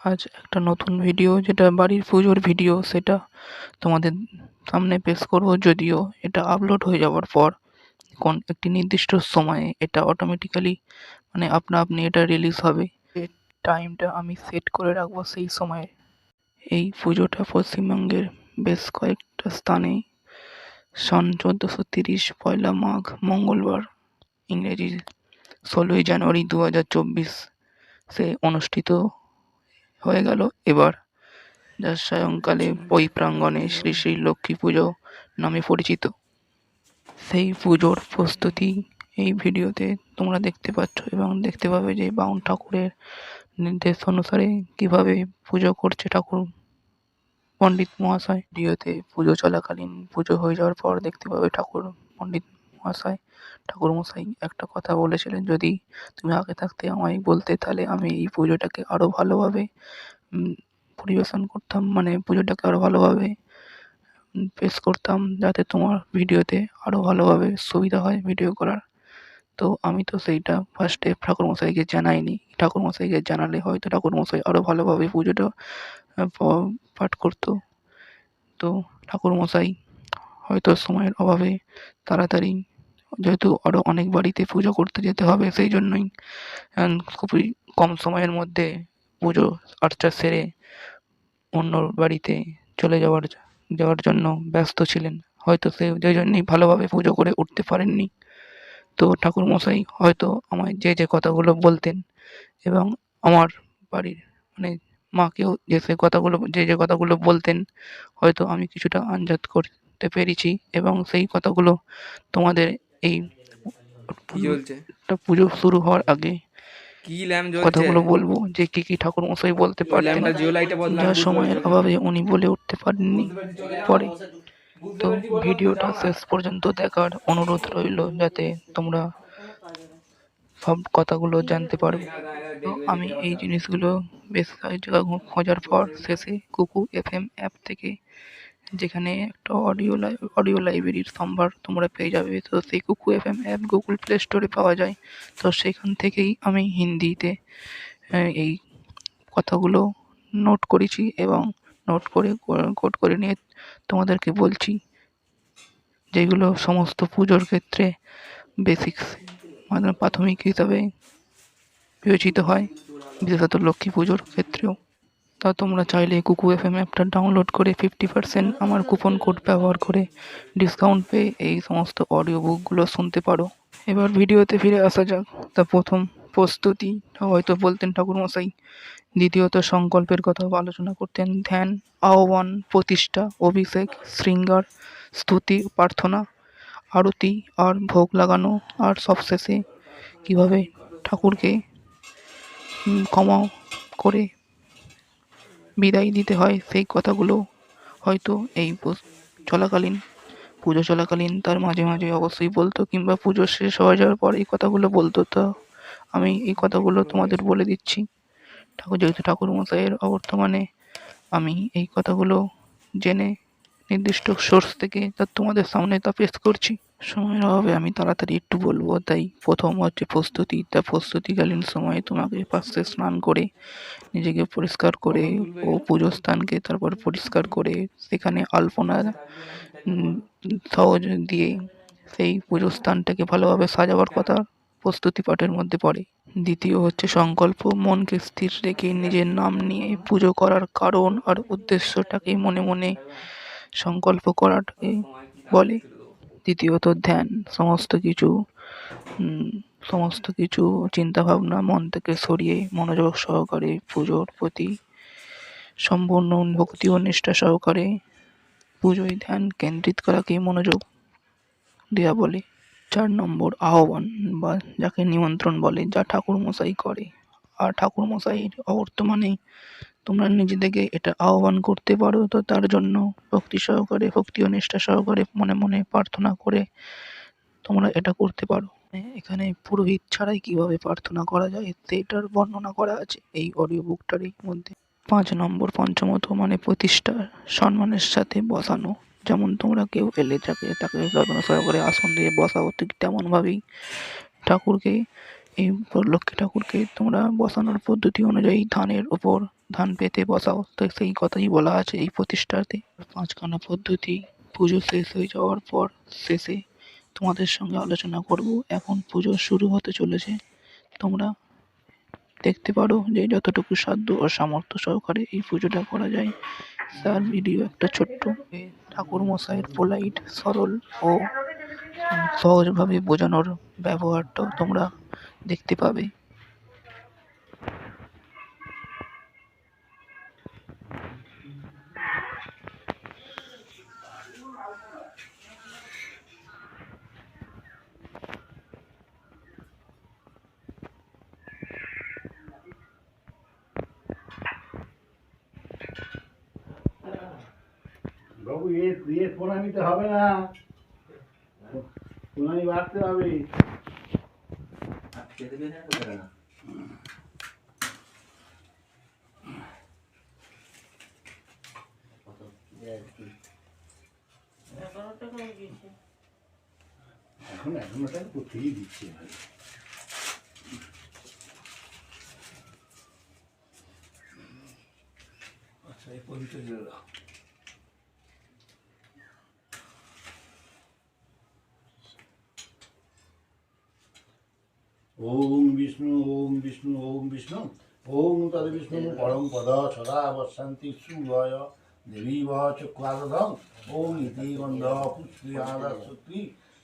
আজ একটা নতুন ভিডিও যেটা বাড়ির পুজোর ভিডিও সেটা তোমাদের সামনে পেশ করব। যদিও এটা আপলোড হয়ে যাওয়ার পর, কোন একটি নির্দিষ্ট সময়ে এটা অটোমেটিক্যালি মানে আপনা আপনি এটা রিলিজ হবে। টাইমটা আমি সেট করে রাখব সেই সময়ে। এই পুজোটা পশ্চিমবঙ্গের বেশ কয়েকটা স্থানে, সন চোদ্দোশো তিরিশ, পয়লা মাঘ, মঙ্গলবার ইংরেজি ষোলোই জানুয়ারি দু হাজার চব্বিশ অনুষ্ঠিত হয়ে গেল। এবার যা সায়ংকালে ওই প্রাঙ্গণে শ্রী শ্রী লক্ষ্মী পুজো নামে পরিচিত। সেই পুজোর প্রস্তুতি এই ভিডিওতে তোমরা দেখতে পাচ্ছ এবং দেখতে পাবে যে বাউন ঠাকুরের নির্দেশ অনুসারে কীভাবে পুজো করছে ঠাকুর। পণ্ডিত মহাশয় ভিডিওতে পুজো চলাকালীন পুজো হয়ে যাওয়ার পর দেখতে পাবে ঠাকুর পণ্ডিত মশাই একটা কথা বলেছিলেন, যদি তুমি আগে থাকতে আমায় বলতে, তাহলে আমি এই পুজোটাকে আরও ভালোভাবে পরিবেশন করতাম মানে পুজোটাকে আরও ভালোভাবে পেশ করতাম, যাতে তোমার ভিডিওতে আরও ভালোভাবে সুবিধা হয় ভিডিও করার। তো আমি তো সেইটা ফার্স্টে ঠাকুরমশাইকে জানাইনি। ঠাকুরমশাইকে জানালে হয়তো ঠাকুরমশাই আরও ভালোভাবে পুজোটা পাঠ করতো। তো ঠাকুরমশাই হয়তো সময়ের অভাবে তাড়াতাড়ি যেহেতু আরও অনেক বাড়িতে পুজো করতে যেতে হবে, সেই জন্যই খুবই কম সময়ের মধ্যে পুজো আর্চা সেরে অন্য বাড়িতে চলে যাওয়ার যাওয়ার জন্য ব্যস্ত ছিলেন। হয়তো সে, যে জন্যই ভালোভাবে পুজো করে উঠতে পারেননি। তো ঠাকুরমশাই হয়তো আমায় যে যে কথাগুলো বলতেন এবং আমার বাড়ির মানে মাকেও যে, সে কথাগুলো, যে যে কথাগুলো বলতেন, হয়তো আমি কিছুটা আন্দাজ করতে পেরেছি এবং সেই কথাগুলো তোমাদের এই পুজো শুরু হওয়ার আগে কি ল্যাম্প জ্বলছে? কথাগুলো বলব যে কি কি ঠাকুর মশাই বলতে পারতেন। ল্যাম্পটা জিও লাইটে বদলাম যা সময়ের অভাবে উনি বলে উঠতে পারেননি পরে। তো ভিডিওটা শেষ পর্যন্ত দেখার অনুরোধ রইল যাতে তোমরা সব কথাগুলো জানতে পারো। তো আমি এই জিনিসগুলো বেশ কয়েক জায়গা খোঁজার পর শেষে কুকু এফএম অ্যাপ থেকে যেখানে একটা অডিও লাই অডিও লাইব্রেরির সম্ভার তোমরা পেয়ে যাবে। তো সেই Kuku F M app Google play স্টোরে পাওয়া যায়। তো সেখান থেকেই আমি হিন্দিতে এই কথাগুলো নোট করেছি এবং নোট করে কোট করে নিয়ে তোমাদেরকে বলছি যেগুলো সমস্ত পুজোর ক্ষেত্রে বেসিক্স মানে প্রাথমিক হিসাবে বিবেচিত হয়, বিশেষত লক্ষ্মী পুজোর ক্ষেত্রেও। তা তোমরা চাইলে কুকু এফ এম অ্যাপটা ডাউনলোড করে ফিফটি পার্সেন্ট আমার কুপন কোড ব্যবহার করে ডিসকাউন্ট পেয়ে এই সমস্ত অডিও বুকগুলো শুনতে পারো। এবার ভিডিওতে ফিরে আসা যাক। তা প্রথম প্রস্তুতি, হয়তো বলতেন ঠাকুরমশাই। দ্বিতীয়ত সংকল্পের কথা আলোচনা করতেন ধ্যান, আহ্বান, প্রতিষ্ঠা, অভিষেক, শৃঙ্গার, স্তুতি, প্রার্থনা, আরতি আর ভোগ লাগানো আর সবশেষে কীভাবে ঠাকুরকে ক্ষমা করে বিদায় দিতে হয় সেই কথাগুলো। হয়তো এই চলাকালীন, পুজো চলাকালীন তার মাঝে মাঝে অবশ্যই বলতো কিংবা পুজো শেষ হয়ে যাওয়ার পর এই কথাগুলো বলতো। তো আমি এই কথাগুলো তোমাদের বলে দিচ্ছি। ঠাকুর যেহেতু ঠাকুর মশাইয়ের অবর্তমানে, আমি এই কথাগুলো জেনে নির্দিষ্ট সোর্স থেকে তা তোমাদের সামনে তা পেশ করছি। সময়ের অভাবে আমি তাড়াতাড়ি একটু বলব, তাই প্রথম হচ্ছে প্রস্তুতি। তা প্রস্তুতিকালীন সময়ে তোমাকে পাশে স্নান করে, নিজেকে পরিষ্কার করে ও পুজো স্থানকে তারপর পরিষ্কার করে সেখানে আলপনা সহজ দিয়ে সেই পুজো স্থানটাকে ভালোভাবে সাজাবার কথা প্রস্তুতি পাঠের মধ্যে পড়ে। দ্বিতীয় হচ্ছে সংকল্প, মনকে স্থির রেখে নিজের নাম নিয়ে পুজো করার কারণ আর উদ্দেশ্যটাকে মনে মনে সংকল্প করাটাকে বলে। দ্বিতীয়ত ধ্যান, সমস্ত কিছু সমস্ত কিছু চিন্তাভাবনা মন থেকে সরিয়ে মনোযোগ সহকারে পুজোর প্রতি সম্পূর্ণ ভক্তি ও নিষ্ঠা সহকারে পুজোয় ধ্যান কেন্দ্রিত করাকে মনোযোগ দেওয়া বলে। চার নম্বর আহ্বান বা যাকে নিমন্ত্রণ বলে, যা ঠাকুর মশাই করে। আর ঠাকুর মশাইয়ের অবর্তমানে তোমরা নিজেদেরকে এটা আহ্বান করতে পারো তো তার জন্য ভক্তি সহকারে, ভক্তি ও নিষ্ঠা সহকারে মনে মনে প্রার্থনা করে তোমরা এটা করতে পারো। এখানে পুরোহিত ছাড়াই কীভাবে প্রার্থনা করা যায় সেটার বর্ণনা করা আছে এই অডিও বুকটারই মধ্যে। পাঁচ নম্বর পঞ্চমত মানে প্রতিষ্ঠা, সম্মানের সাথে বসানো। যেমন তোমরা কেউ এলে যাকে তাকে যত্ন সহকারে আসন দিয়ে বসাও, ঠিক তেমনভাবেই ঠাকুরকে, এই লক্ষ্মী ঠাকুরকে তোমরা বসানোর পদ্ধতি অনুযায়ী ধানের ওপর ধান পেতে বসাও। তো সেই কথাই বলা আছে এই প্রতিষ্ঠাতে। পাঁচখানা পদ্ধতি, পুজো শেষ হয়ে যাওয়ার পর শেষে তোমাদের সঙ্গে আলোচনা করব। এখন পুজো শুরু হতে চলেছে। তোমরা দেখতে পারো যে যতটুকু সাধ্য ও সামর্থ্য সহকারে এই পুজোটা করা যায়। তার ভিডিও একটা ছোট্ট। ঠাকুর মশাইয়ের পোলাইট, সরল ও সহজভাবে বোঝানোর ব্যবহারটাও তোমরা দেখতে পাবে। নিতে হবে না। পোনাই বাড়তে হবে। এখন এখন ওটা কোথায় দিচ্ছে ভাই। আচ্ছা এই পবিত্র জল দাও ওম বিষ্ণু, ওম বিষ্ণু ওম বিষ্ণু। ওম তদ বিষ্ণু, পরম পদ সদা বসন্তি সুভয়। দেবী চক্রাদম ওম ইতি গন্ধ পুষ্পি আদাসুতি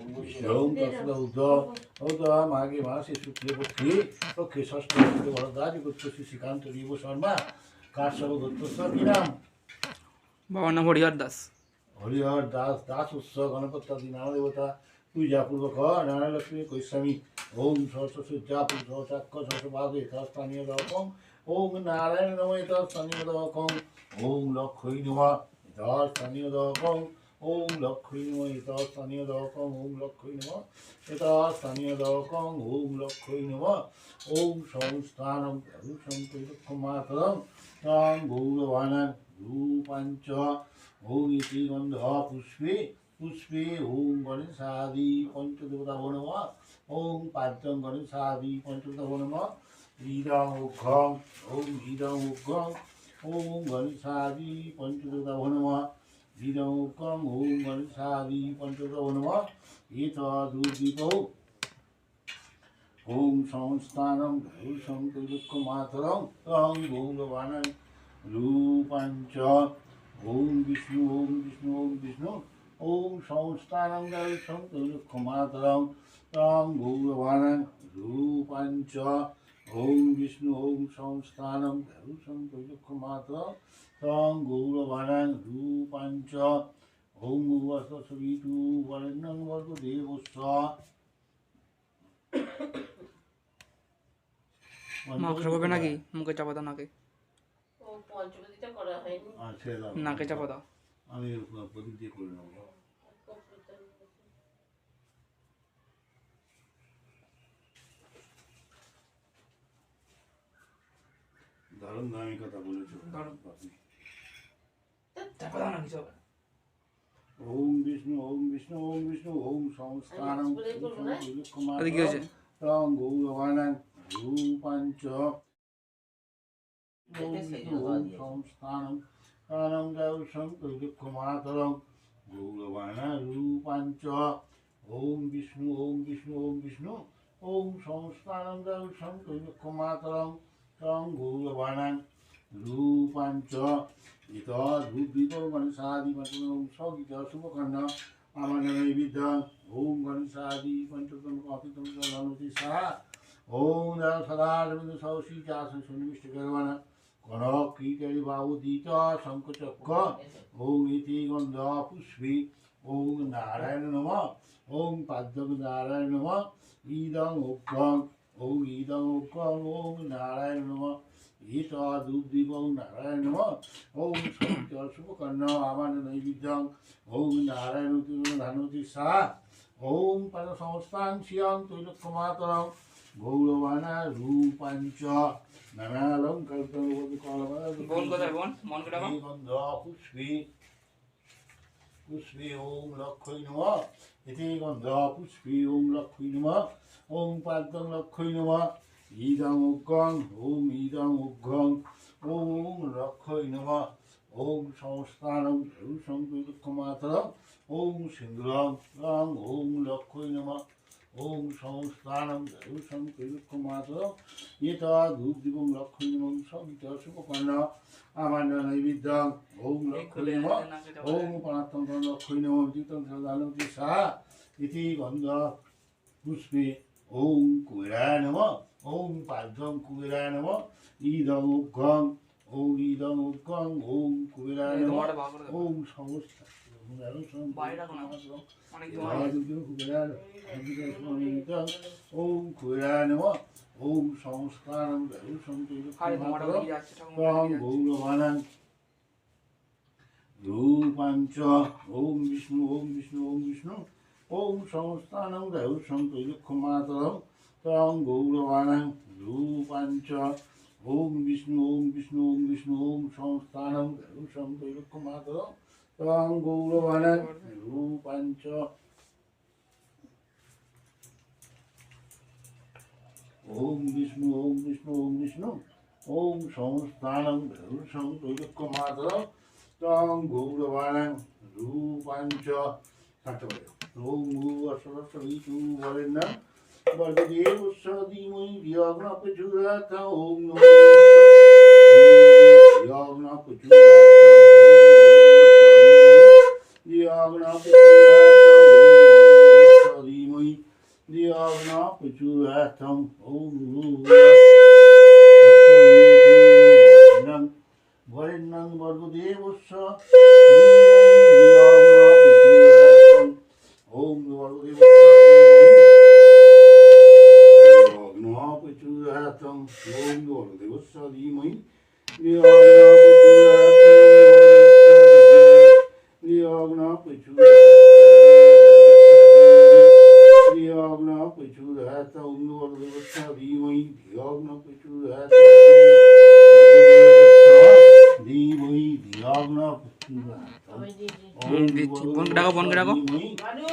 মাধব বিশ্বং তসদ উদ্ধ বিশ্বং তসদ উদ্ধ উদ্ধ মাগে মাসে শুক্লে পক্ষে পক্ষে ষষ্ঠ বরদাজ গোত্র শ্রী শ্রীকান্ত দেব শর্মা কাশ্যপ গোত্র কি নাম বাবার নাম হরিহর দাস হরিহর দাস দাস উৎসব গণপতি নানা দেবতা পূজা পূর্বক নারায়ণ লক্ষ্মী কৈস্বামী ওম সহস্রসূর্যা পুরুষ চাক্ষ সহস্রভাগে স্থানীয় রকম ওম নারায়ণ নম এটা স্থানীয় রকম ওম লক্ষ্মী নম এটা স্থানীয় রকম ওম লক্ষ্মী নম, এটা স্থানীয় রকম ওম লক্ষ্মী নম। এটা স্থানীয় রকম ওম লক্ষ্মী নম। ওম সংস্থানম সংকৈলক্ষমাতরম তাং গৌরবাণাং রূপাঞ্চ। ওম ইতি গন্ধ পুষ্পে পুষ্পে ওম গণেশাদি পঞ্চদেবতা নম। ওম পাদ্যং গণেশাদি পঞ্চদেবতা নম। হৃদং উগ্রং ওম হৃদং উগ্রং ওম গণেশাদি পঞ্চদেবতা নম হৃদং উগ্রং ওম গণেশাদি পঞ্চদেবতা নম এতদুদ্দীপৌ ওম সংস্থানম ভূষং তৈলক্ষ্যমাতরং তং গৌরবাণং রূপাঞ্চ ওম বিষ্ণু ওম বিষ্ণু ওম বিষ্ণু ওম সংস্থানং দর্শং তৈলক্ষ্যমাতরং তং ওম বিষ্ণু ওম সংস্থানং দর্শং তৈলক্ষ্যমাতরং তং গৌরবাণং রূপাঞ্চ ওম বসবিতু বরেণ্যং বর্গ দেবস্ব নাকি? মুখে চাপা দাও নাকে। আচ্ছা নাকে চাপা দাও। আমি প্রদীপ দিয়ে করে নেব। দারুণ দামি কথা বলেছ দারুণ। বাপি। চাপা দাও না কিছু হবে ওম বিষ্ণু ওম বিষ্ণু ওম বিষ্ণু ওম সংস্থানম আমি স্কুলে করব না? তাতে কি হয়েছে তং গৌরবাণাং রূপাঞ্চ ওম রূপাঞ্চ বিষ্ণু বিষ্ণু বিষ্ণু তং গৌরবাণাং রূপাঞ্চ ইত রূপিত গণেশাদি পঞ্চম সগীত শুভকর্ণ আমার নামে বিদ্যাং ওম গণেশাদি পঞ্চতম অপিতম গণপতি সাহা ওম দান সদা রবীন্দ্র সহসী চাষ সন্নিবিষ্ট ভগবান কনক কীটারি বাবু দিত শঙ্কচক্র ওম ইতি গন্ধ পুষ্পী ওম নারায়ণ নম ওম পাদ্যম নারায়ণ নম ইদং উগ্রং ওং ইদং ওং নারায়ণ নম ইত দুগ্দিবং নারায়ণ নম ওং সত্য শুভকর্ণ আমান নৈবিদ্যং ওং নারায়ণ ধানতি সা ওং পদ সংস্থান শিয়ং তৈলক্ষমাতরং গৌরবানা রূপাঞ্চ মন কেটে দাও গন্ধ পুষ্পে পুষ্পে ওম লক্ষ্মী নম এতে গন্ধ পুষ্পে ওম লক্ষ্মী নম ওম পাদ্যং লক্ষ্মী নম। ইদং উগ্রং ওম ইদং উগ্রং ওম লক্ষ্মী নম। ওম সংস্থানং সংকৃতমাতরং ওম সিন্ধুরং রং ওম লক্ষ্মী নম। ওম সংস্থানং সংকৃতমাতরং এটা ধূপ দিবং লক্ষ্মী নম। সবিত শুভকর্ণ আমার নৈবিদ্যং ওম লক্ষ্মী নম। ওম পরাত্তম লক্ষ্মী নম। দ্বিতম সদানতি সা ইতি গন্ধ পুষ্পে। ওম কুবেরায় নম ওম পাদ্যং কুবেরায় নম ইদং উগ্রং ওম ইদং উগ্রং ওম কুবেরায় নম তোমারটা ভাগ করে দাও ওম সমস্ত বাইরে রাখো না। অনেক তোমার ওম কুবেরায় নম ওম সংস্কারং ওম সংস্থানং রৌষং ত্রৈলক্ষমাতরং তং গৌরবাণং রূপাঞ্চ ওম বিষ্ণু ওম বিষ্ণু ওম বিষ্ণু ওম সংস্থানং রৌষং ত্রৈলক্ষমাতরং তং গৌরবাণং রূপাঞ্চ ওম বিষ্ণু ওম বিষ্ণু ওম বিষ্ণু ওম সংস্থানং রৌষং ত্রৈলক্ষমাতরং তং গৌরবাণং রূপাঞ্চ থাকতে রৌমু অসরসবিতু বলেন না বর্গদেব উৎসাদিময়ী বিয়গ্ন প্রচুরাথ ওম নম বিয়গ্ন প্রচুরাথ বিয়গ্ন প্রচুরাথিময়ী বিয়গ্ন প্রচুরাথম ওম ভরেন্নং ভর্গদেবস্ব বিয়গ্ন বরেণ্যং বর্গদেবস্য ধীমহি ধিয়গ্ন প্রচুরাত ওম নমো ধিয়গ্ন প্রচুরাত ধিয়গ্ন প্রচুরাত ধীমহি ধিয়গ্ন প্রচুরাত ওম ভূ বরেণ্যং বর্গদেবস্য ওম বর্গদেবস্য ওম বর্গদেবস্য ধীমহি ধীমহি ধিয়াগ্ন আমি দিদি হুম, দিচ্ছি। বোনকে ডাকো, বোনকে ডাকো। বানু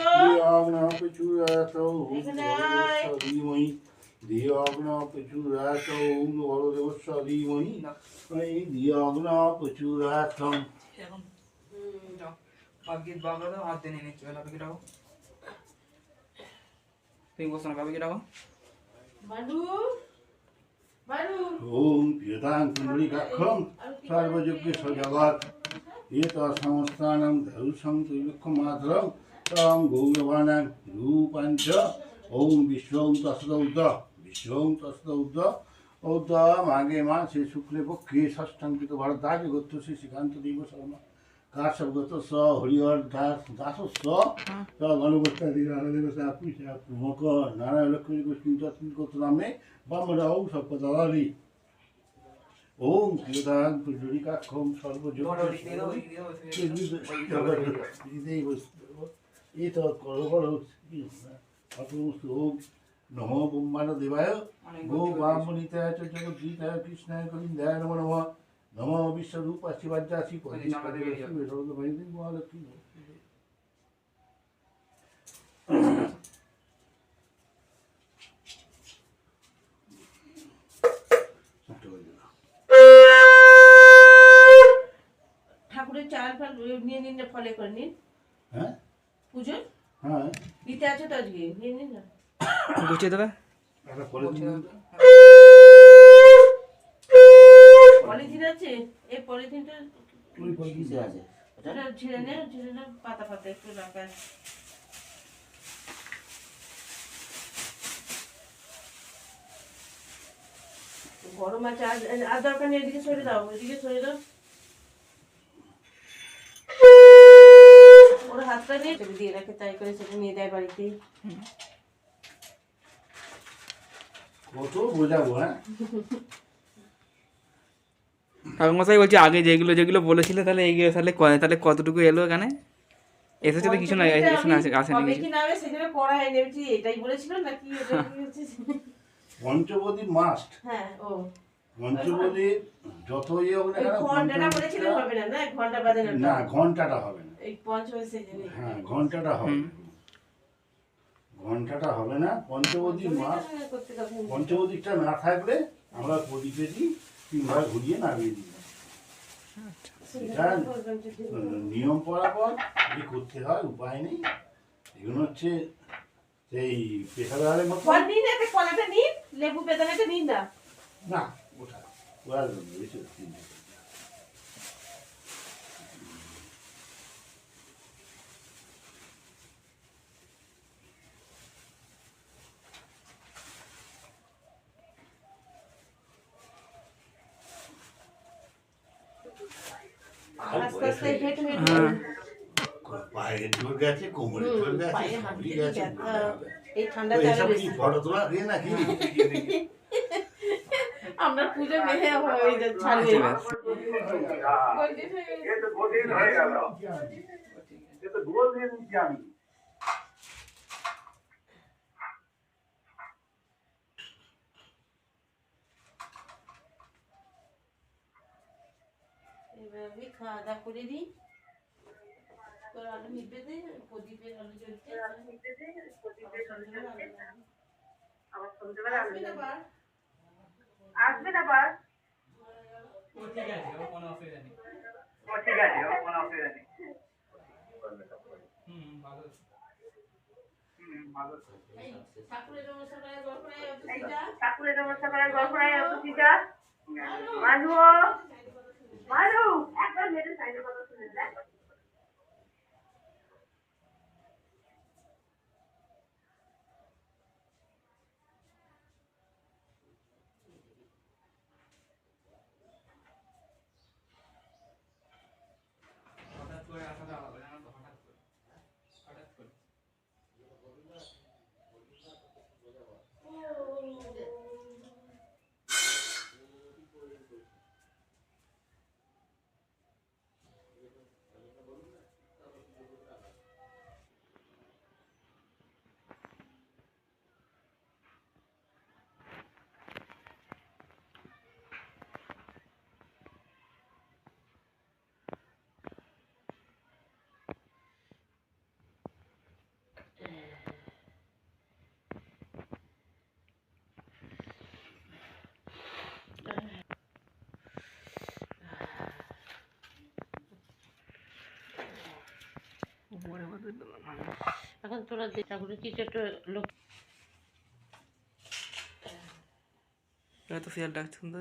এখন যাও বাকি বাবা দাও হাত দিয়ে নিয়ে নিচ্ছি বাবাকে ডাকো তুমি বসো না বাবাকে ডাকো বানু বানু ওম প্রিয়তাং সর্বযজ্ঞ এত সংস্থানং ধরুষং ত্রিলক্ষমাত্রং তং গৌরবাণাং রূপাঞ্চ ওম বিশ্বং তসদৌদ বিশ্বং তসদৌদ ঔদ মাগে মাসে শুক্লে পক্ষে ষষ্ঠাঙ্কিত ভরদাজ গোত্র শ্রী শ্রীকান্ত দেব শর্মা কাশ্যপগত স হরিহর দাস দাসস্ব স গণগোষ্ঠাদি নারায়ণ পুষা প্রমুখ নারায়ণ লক্ষ্মী গোষ্ঠী গোত্র নামে বামরাও সর্পদালি ওম প্রিয়দান পুণ্ডরীকাক্ষং সর্বযোগ তোমার ওদিক দিয়ে দাও ওদিক দিয়ে দাও ওদিক দিয়ে দাও। এত করো করো অতমস্তু ওম নম ব্রহ্মাণ দেবায়। গো গোত্র চ জগদ্গীতায় কৃষ্ণায় গোবিন্দায় নমো নমঃ। নম বিশ্বরূপ জামা দিয়ে বেরিয়ে মহালক্ষ্মী ফাল নিয়ে নিন না ফলে করে নিন। হ্যাঁ? পুজো হ্যাঁ। দিতে আছে তো আজকে? নিয়ে নিন না। গুছিয়ে দেবে? একটা পলিথিন আছে? এই পলিথিনটা ওই পলিথিন আছে? ওটা? ছিঁড়ে নে ছিঁড়ে নে পাতা পাতা একটু রাখা গরম আছে আর আর দরকার নেই এদিকে সরে দাও এদিকে সরে দাও। হাতটা নিয়ে সেটা দিয়ে রাখে তাই করে সেটা নিয়ে দেয় বাড়িতে। কত বোঝাবো হ্যাঁ? ঠাকুরমশাই বলছি আগে যেগুলো যেগুলো বলেছিলে তাহলে এইগুলো তাহলে তাহলে কতটুকু এলো এখানে? এসেছে তো কিছু না এসে না আসে আসেনি কবে কিছু। কি নামে সেখানে পড়া হয়নি বলছি এটাই বলেছিল নাকি পঞ্চবদী মাস্ট হ্যাঁ ও। পঞ্চবদী যত ইয়ে হোক না ঘন্টাটা বলেছিলেন পঞ্চবদীটা- হবে না না? ঘণ্টা বাজে না না ঘন্টাটা হবে হ্যাঁ ঘন্টাটা হবে। না। ঘন্টাটা হবে না পঞ্চবদী মাস পঞ্চবদীটা না থাকলে আমরা প্রদীপে দিই তিনবার ঘুরিয়ে নামিয়ে দিই। এটা নিয়ম পরাপর যে করতে হয় উপায় নেই। এগুলো হচ্ছে সেই পেশাদারের মতো। নিন একটা কলাটা নিন লেবু বেদানাটা নিন না। না ওটা ওরা তিনটে আস্তে আস্তে হেঁটে হেঁটে হ্যাঁ পায়ের জোর গেছে জোর হুম, গেছে সবই গেছে। এই তো ঠান্ডাতে আরও বেশি ফটো তোলা? দিয়ে নাকি আমরা পুজো মেহে হয়ে আচ্ছা, হয়ে। এবার আমি খাওয়া দাওয়া করে দিই। তোর আলু দে প্রদীপের আলু জ্বলছে। আবার সন্ধ্যেবেলা আসবে না আবার? আসবে না আবার? এই, ঠাকুরের নমস্কার গল্পটাই অত সিধা। ঠাকুরের নমস্কার করার গল্পটাই অত সিধা মানু মানু একবার মেয়েদের সাইডে কথা শুনে দেখ হঠাৎ করে আসাটা হবে না তো হঠাৎ করে হঠাৎ করে এখন তোরা দে ঠাকুরের কিছু একটা লোক এত তো শিয়াল ডাকছে শুনতে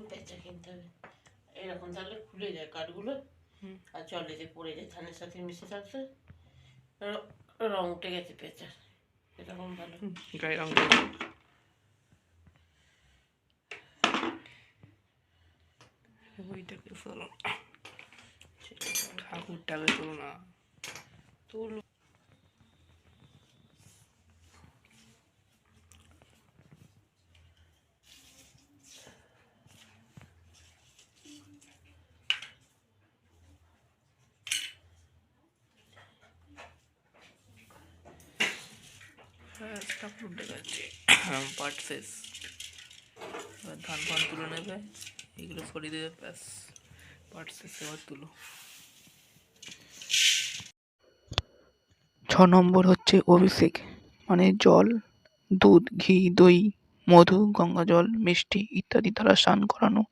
এইরকম পেঁচা কিনতে হবে। এরকম তাহলে খুলে যায় কাঠগুলো। আর জলে যে পড়ে যায় ধানের সাথে মিশে থাকছে। রং উঠে গেছে পেঁচার। এরকম ভালো। গায়ে রং ওইটাকে ঠাকুরটাকে চলো না। তুল। শেষ এবার ধান ফান তুলে নেবে এগুলো সরিয়ে দেবে ব্যাস পাট শেষ এবার তুলো ছ নম্বর হচ্ছে অভিষেক মানে জল, দুধ, ঘি, দই, মধু, গঙ্গা জল, মিষ্টি ইত্যাদি দ্বারা স্নান করানো,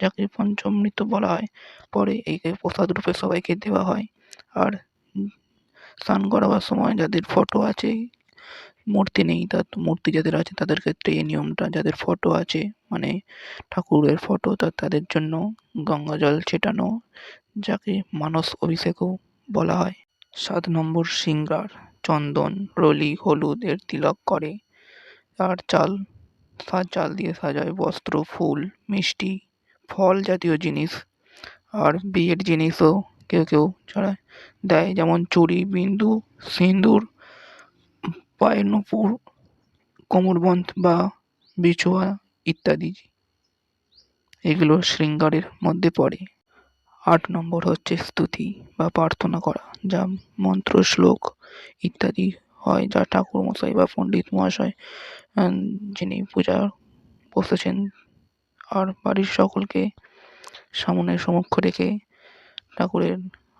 যাকে পঞ্চমৃত বলা হয়। পরে একে প্রসাদ রূপে সবাইকে দেওয়া হয়। আর স্নান করাবার সময় যাদের ফটো আছে মূর্তি নেই। তা মূর্তি যাদের আছে তাদের ক্ষেত্রে এই নিয়মটা, যাদের ফটো আছে মানে ঠাকুরের ফটো তা তাদের জন্য গঙ্গা জল ছেটানো, যাকে মানস অভিষেকও বলা হয়। সাত নম্বর সিঙ্গার, চন্দন, রলি হলুদের তিলক করে। আর চাল চাল দিয়ে সাজায় বস্ত্র, ফুল, মিষ্টি, ফল জাতীয় জিনিস। আর বিয়ের জিনিসও কেউ কেউ ছড়ায় দেয়, যেমন চুড়ি, বিন্দু, সিঁদুর পায়ের নূপুর, কোমরবন্ধ বা বিছোয়া ইত্যাদি। এগুলো শৃঙ্গারের মধ্যে পড়ে। আট নম্বর হচ্ছে স্তুতি বা প্রার্থনা করা, যা মন্ত্র, শ্লোক ইত্যাদি হয়, যা ঠাকুর মশাই বা পণ্ডিত মহাশয় যিনি পূজা বসেছেন, আর বাড়ির সকলকে সামনে সমক্ষ রেখে ঠাকুরের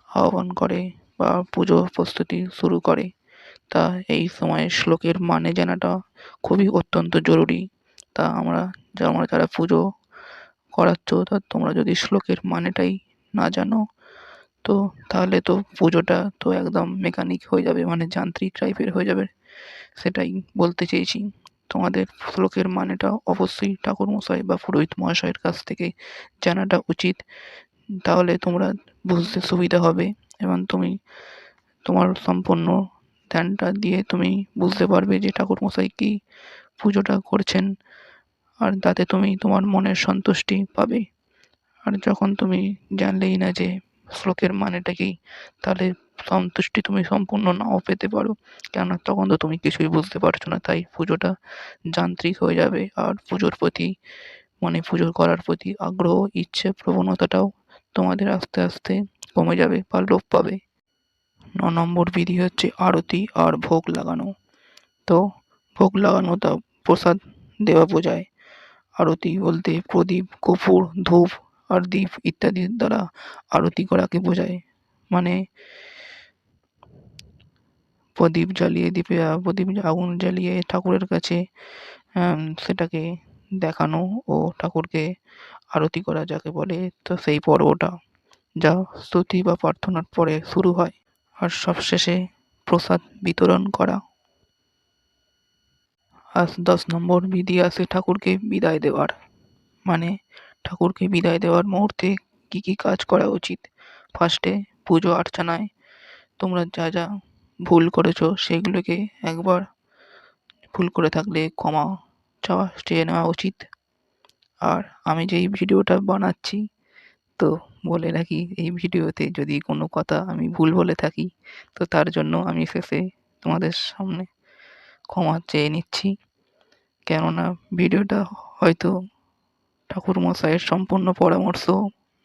আহ্বান করে বা পুজো প্রস্তুতি শুরু করে। তা এই সময়ে শ্লোকের মানে জানাটা খুবই অত্যন্ত জরুরি। তা আমরা যা আমরা যারা পুজো করাচ্ছ, তা তোমরা যদি শ্লোকের মানেটাই না জানো, তো তাহলে তো পুজোটা তো একদম মেকানিক হয়ে যাবে মানে যান্ত্রিক টাইপের হয়ে যাবে, সেটাই বলতে চেয়েছি। তোমাদের শ্লোকের মানেটা অবশ্যই ঠাকুরমশাই বা পুরোহিত মহাশয়ের কাছ থেকে জানাটা উচিত। তাহলে তোমরা বুঝতে সুবিধা হবে এবং তুমি তোমার সম্পূর্ণ ধ্যানটা দিয়ে তুমি বুঝতে পারবে যে ঠাকুরমশাই কী পুজোটা করছেন আর তাতে তুমি তোমার মনের সন্তুষ্টি পাবে। আর যখন তুমি জানলেই না যে শ্লোকের মানেটা কী, তাহলে সন্তুষ্টি তুমি সম্পূর্ণ নাও পেতে পারো। কেননা তখন তো তুমি কিছুই বুঝতে পারছ না, তাই পুজোটা যান্ত্রিক হয়ে যাবে। আর পুজোর প্রতি মানে পুজো করার প্রতি আগ্রহ, ইচ্ছে, প্রবণতাটাও তোমাদের আস্তে আস্তে কমে যাবে বা লোপ পাবে। ন নম্বর বিধি হচ্ছে আরতি আর ভোগ লাগানো। তো ভোগ লাগানো তা প্রসাদ দেওয়া বোঝায়। আরতি বলতে প্রদীপ কপুর ধূপ আর দ্বীপ ইত্যাদির দ্বারা আরতি করাকে বোঝায়। মানে প্রদীপ জ্বালিয়ে দীপে, প্রদীপ আগুন জ্বালিয়ে ঠাকুরের কাছে সেটাকে দেখানো ও ঠাকুরকে আরতি করা যাকে বলে, তো সেই পর্বটা যা স্তুতি বা প্রার্থনার পরে শুরু হয়। আর সবশেষে প্রসাদ বিতরণ করা। আর দশ নম্বর বিধি আছে ঠাকুরকে বিদায় দেওয়ার। মানে ঠাকুরকে বিদায় দেওয়ার মুহূর্তে কী কী কাজ করা উচিত? ফার্স্টে পুজো অর্চনায় তোমরা যা যা ভুল করেছ সেগুলোকে একবার ভুল করে থাকলে ক্ষমা চাওয়া চেয়ে নেওয়া উচিত। আর আমি যেই ভিডিওটা বানাচ্ছি, তো বলে রাখি এই ভিডিওতে যদি কোনো কথা আমি ভুল বলে থাকি, তো তার জন্য আমি শেষে তোমাদের সামনে ক্ষমা চেয়ে নিচ্ছি। কেননা ভিডিওটা হয়তো ঠাকুরমশাইয়ের সম্পূর্ণ পরামর্শ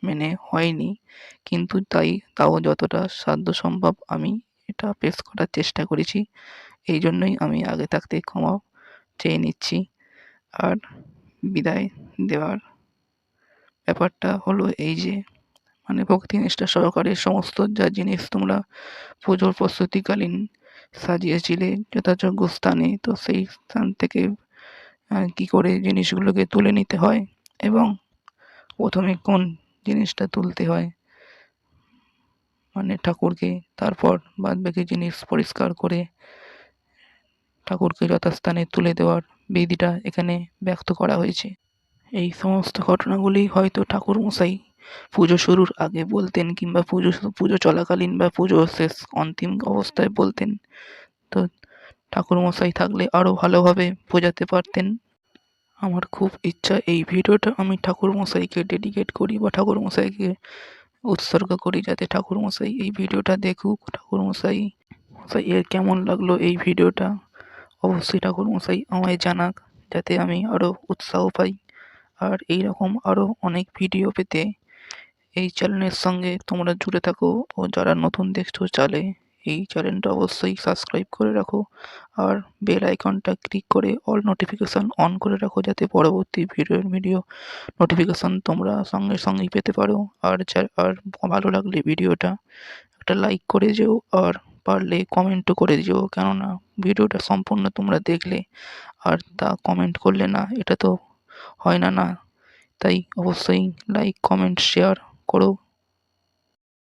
মেনে হয়নি, কিন্তু তাই তাও যতটা সাধ্য সম্ভব আমি এটা পেশ করার চেষ্টা করেছি। এই জন্যই আমি আগে থাকতে ক্ষমা চেয়ে নিচ্ছি। আর বিদায় দেওয়ার ব্যাপারটা হলো এই যে মানে ভক্তি নিষ্ঠা সহকারে সমস্ত যা জিনিস তোমরা পুজোর প্রস্তুতিকালীন সাজিয়েছিলে, যথাযোগ্য স্থানে, তো সেই স্থান থেকে কী করে জিনিসগুলোকে তুলে নিতে হয় এবং প্রথমে কোন জিনিসটা তুলতে হয়? মানে ঠাকুরকে, তারপর বাদবাকি জিনিস পরিষ্কার করে ঠাকুরকে যথাস্থানে তুলে দেওয়ার বিধিটা এখানে ব্যক্ত করা হয়েছে। এই সমস্ত ঘটনাগুলি হয়তো ঠাকুরমশাই পুজো শুরুর আগে বলতেন কিংবা পুজো পুজো চলাকালীন বা পুজো শেষ অন্তিম অবস্থায় বলতেন। তো ঠাকুরমশাই থাকলে আরও ভালোভাবে বোঝাতে পারতেন। আমার খুব ইচ্ছা এই ভিডিওটা আমি ঠাকুরমশাইকে ডেডিকেট করি বা ঠাকুরমশাইকে উৎসর্গ করি যাতে ঠাকুরমশাই এই ভিডিওটা দেখুক। ঠাকুরমশাই, মশাই এর কেমন লাগল এই ভিডিওটা? অবশ্যই ঠাকুরমশাই আমায় জানাক যাতে আমি আরও উৎসাহ পাই। আর এই রকম আরও অনেক ভিডিও পেতে এই চ্যানেলের সঙ্গে তোমরা জুড়ে থাকো ও যারা নতুন দেখছ চালে এই চ্যানেলটা অবশ্যই সাবস্ক্রাইব করে রাখো আর বেল আইকনটা ক্লিক করে অল নোটিফিকেশান অন করে রাখো যাতে পরবর্তী ভিডিওর ভিডিও নোটিফিকেশান তোমরা সঙ্গে সঙ্গেই পেতে পারো। আর আর ভালো লাগলে ভিডিওটা একটা লাইক করে যেও আর পারলে কমেন্টও করে দিও কেননা ভিডিওটা সম্পূর্ণ তোমরা দেখলে আর তা কমেন্ট করলে না, এটা তো হয় না না। তাই অবশ্যই লাইক কমেন্ট শেয়ার করো